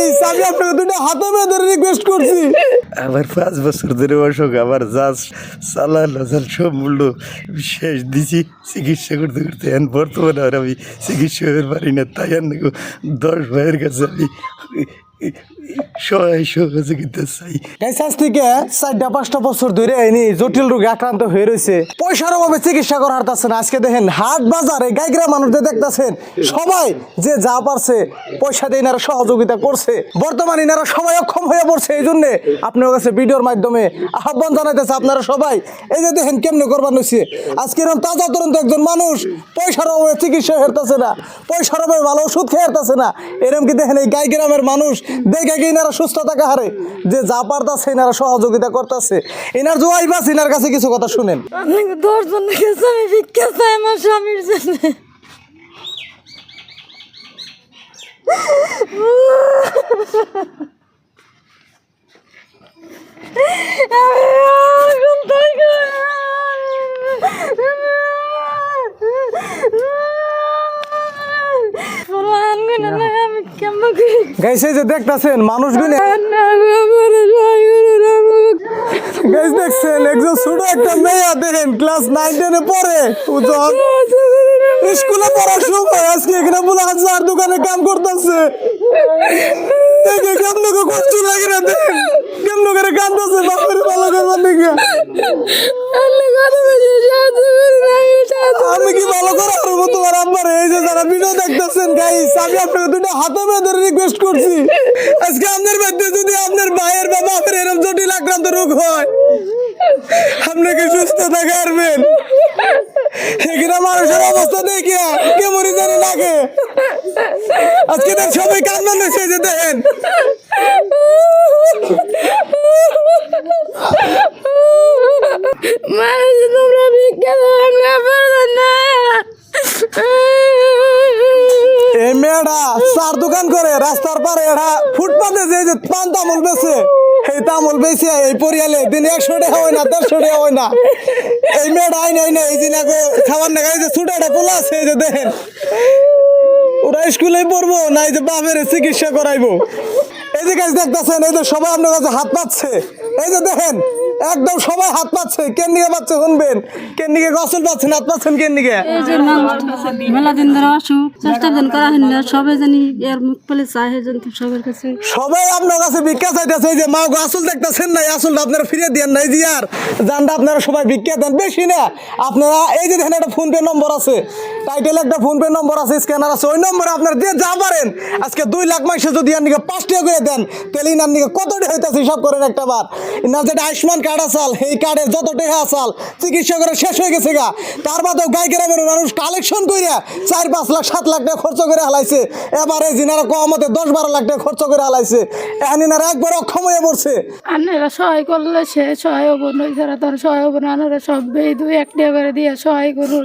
Guys আমি আপনাকে দুটো হাতে ধরে রিকোয়েস্ট করছি। আমার পাঁচ বছর ধরে অসুখ, আমার যা সালা লজাল সব মূল্য শেষ দিছি চিকিৎসা করতে করতে, এখন বর্তমানে আর আমি চিকিৎসা পারি না, তাই আর দশ ভাইয়ের কাছে আমি চারটা, পাঁচটা বছর এনি জটিল রোগে আক্রান্ত হয়ে পয়সার অভাবে চিকিৎসা করা আজকে দেখেন, হাট বাজারে সবাই যে যা পারছে, পয়সা দিয়ে সহযোগিতা করছে। বর্তমানে অক্ষম হয়ে পড়ছে, এই জন্য আপনার কাছে ভিডিওর মাধ্যমে আহ্বান জানাইতেছে আপনারা সবাই। এই যে দেখেন কেমনে করবার হয়েছে আজকে এরকম তাজা তরন্ত একজন মানুষ, পয়সার অভাবে চিকিৎসা হেরতাছে না, পয়সার অভাবে ভালো ওষুধ খেয়ে হেরতাছে না। এরকম কি দেখেন এই গাই গ্রামের মানুষ দেখে কি এনারা সুস্থ থাকা? হারে যে যা পারতাছে এনারা সহযোগিতা করতেছে। এনার জোয়াই বাস এনার কাছে কিছু কথা শুনেন। আপনাকে দশজন গেছে আমি ভিক্ষা চাই আমি কেমন করি গাইছে যে দেখতাছেন মানুষগুলো গাইস দেখছেন একজন ছোট একটা মেয়ে দেখেন ক্লাস নাইন টেনে পড়ে। উজ্জ্বল স্কুলে পড়ার সময় আজকে এখানে বলে হাজার দোকানে কাম করতেছে। দেখে কেমন কষ্ট লাগে না দেখেন। কেমন করে কান্দছে বাপের ভালো করবার দিকে তোমার এই যে যারা ভিডিও দেখতেছেন গাইস আমি আপনাকে দুটো হাতে ধরে রিকোয়েস্ট করছি। আজকে আপনার বাড়িতে যদি আপনার ভাইয়ের বা বাপের এরকম জটিল আক্রান্ত রোগ হয় আপনাকে সুস্থ থাকা পারবেন? এখানে মানুষের অবস্থা দেখে কেমন জানি লাগে আজকে তার সবাই কান্না নেছে যে দেখেন। মানুষ তোমরা ভিক্ষা দাও আমরা পারব না এই দোকান করে রাস্তার পান তামুল বেছে পরিয়ালে দিন হয় না হয় না। এই এই যে ছোট একটা আছে যে ওরা স্কুলে পড়ব, না এই যে বাপের চিকিৎসা করাইবো। এই যে কাজ দেখতেছেন, এই যে সবাই আপনার কাছে হাত পাচ্ছে এই যে দেখেন একদম সবাই হাত পাচ্ছে কেন দিকে পাচ্ছে শুনবেন। কেন দিকে গসল পাচ্ছেন হাত পাচ্ছেন কেন দিকে যে মেলা দিন ধরে অসুখ চেষ্টা দিন করা সবাই জানি এর মুখ পেলে জন সবার কাছে। সবাই আপনার কাছে ভিক্ষা চাইতেছে এই যে মা আসল দেখতেছেন না এই আসলটা আপনারা দেন নাই জি আর। জানটা আপনারা সবাই ভিক্ষা দেন বেশি না। আপনারা এই যে দেখেন একটা ফোন পে নম্বর আছে। টাইটেল একটা ফোন পে নম্বর আছে স্ক্যানার আছে ওই নম্বরে আপনারা দিয়ে যা পারেন। আজকে দুই লাখ মাসে যদি আর নিকে পাঁচ টাকা করে দেন তাহলে ইনার নিকে কত হইতেছে হিসাব করেন একটা বার। ইনার যেটা আয়ুষ্মান কার্ড আসাল, এই কার্ডের যত টাকা আসাল, চিকিৎসা করে শেষ হয়ে গেছে গা। তার বাদেও গাই মানুষ কালেকশন কইরা চার, পাঁচ লাখ, সাত লাখ টাকা খরচ করে হালাইছে। এবারে যিনারা কমতে দশ, বারো লাখ টাকা খরচ করে হালাইছে এখন ইনারা একবার অক্ষম হয়ে পড়ছে আনারা সহায় করলে সে সহায় হব নই ছাড়া তার সহায় হব না আনারা সব দুই, এক টাকা করে দিয়ে সহায় করুন